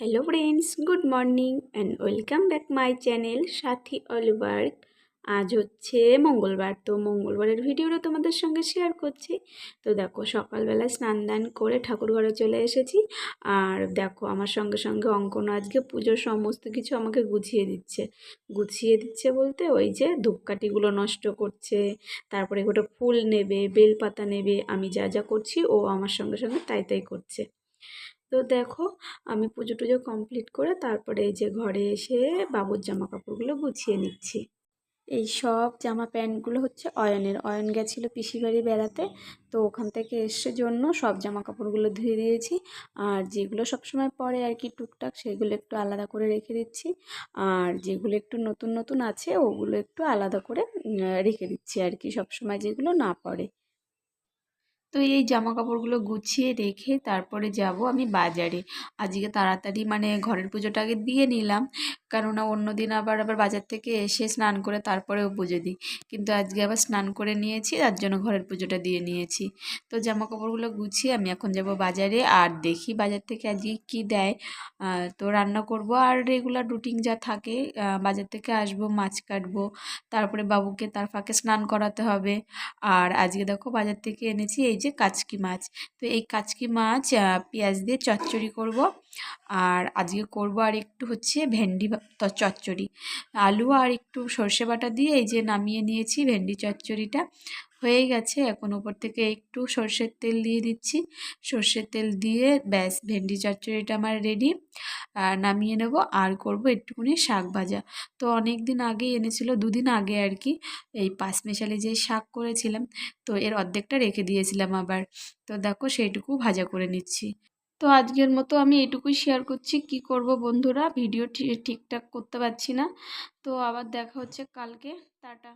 Hello friends good morning and welcome back my channel সাথী অলওয়ার্ক আজ হচ্ছে মঙ্গলবার, তো মঙ্গলবারের ভিডিওটা তোমাদের সঙ্গে শেয়ার করছি। তো দেখো, সকালবেলা স্নান দান করে ঠাকুর ঘরে চলে এসেছি। আর দেখো, আমার সঙ্গে সঙ্গে অঙ্কন আজকে পুজোর সমস্ত কিছু আমাকে গুছিয়ে দিচ্ছে। গুছিয়ে দিচ্ছে বলতে ওই যে ধূপকাঠিগুলো নষ্ট করছে, তারপরে গোটা ফুল নেবে, বেলপাতা নেবে, আমি যা যা করছি ও আমার সঙ্গে সঙ্গে তাই তাই করছে। তো দেখো, আমি পুজো টুজো কমপ্লিট করে তারপরে এই যে ঘরে এসে বাবুর জামা কাপড়গুলো গুছিয়ে নিচ্ছি। এই সব জামা প্যান্টগুলো হচ্ছে অয়নের। অয়ন গেছিল বাড়ি বেড়াতে, তো ওখান থেকে এসে জন্য সব জামা কাপড়গুলো ধুয়ে দিয়েছি। আর যেগুলো সবসময় পরে আর কি টুকটাক, সেগুলো একটু আলাদা করে রেখে দিচ্ছি। আর যেগুলো একটু নতুন নতুন আছে, ওগুলো একটু আলাদা করে রেখে দিচ্ছি আর কি সবসময় যেগুলো না পরে। তো এই জামা কাপড়গুলো গুছিয়ে রেখে তারপরে যাব আমি বাজারে। আজকে তাড়াতাড়ি মানে ঘরের পুজোটা আগে দিয়ে নিলাম। কেননা অন্য দিন আবার আবার বাজার থেকে এসে স্নান করে তারপরেও পুজো দিই। কিন্তু আজকে আবার স্নান করে নিয়েছি, তার জন্য ঘরের পুজোটা দিয়ে নিয়েছি। তো জামা কাপড়গুলো গুছিয়ে আমি এখন যাব বাজারে আর দেখি বাজার থেকে আজকে কি দেয়। তো রান্না করব আর রেগুলার রুটিন যা থাকে বাজার থেকে আসব, মাছ কাটবো, তারপরে বাবুকে তার ফাঁকে স্নান করাতে হবে। আর আজকে দেখো বাজার থেকে এনেছি এই যে কাচকি মাছ। তো এই কাচকি মাছ পেঁয়াজ দিয়ে চচ্চড়ি করব। আর আজকে করব আর একটু হচ্ছে ভেন্ডি চচ্চড়ি। আলু আর একটু সর্ষে বাটা দিয়ে এই যে নামিয়ে নিয়েছি ভেন্ডি চচ্চড়িটা। হয়ে গেছে, এখন ওপর থেকে একটু সর্ষের তেল দিয়ে দিচ্ছি। সর্ষের তেল দিয়ে ব্যাস, ভেন্ডি চচ্চড়িটা আমার রেডি নামিয়ে নেব, আর করব একটুখানি শাক ভাজা। তো অনেক দিন আগেই এনেছিল, দুদিন আগে আর কি, এই পাঁচ মেশালে যে শাক করেছিলাম, তো এর অর্ধেকটা রেখে দিয়েছিলাম আবার। তো দেখো, সেইটুকু ভাজা করে নিচ্ছি। তো আজকের মতো আমি এটুকুই শেয়ার করছি। কি করব বন্ধুরা? ভিডিও ঠিকঠাক করতে পারছি না। তো আবার দেখা হচ্ছে কালকে। টাটা।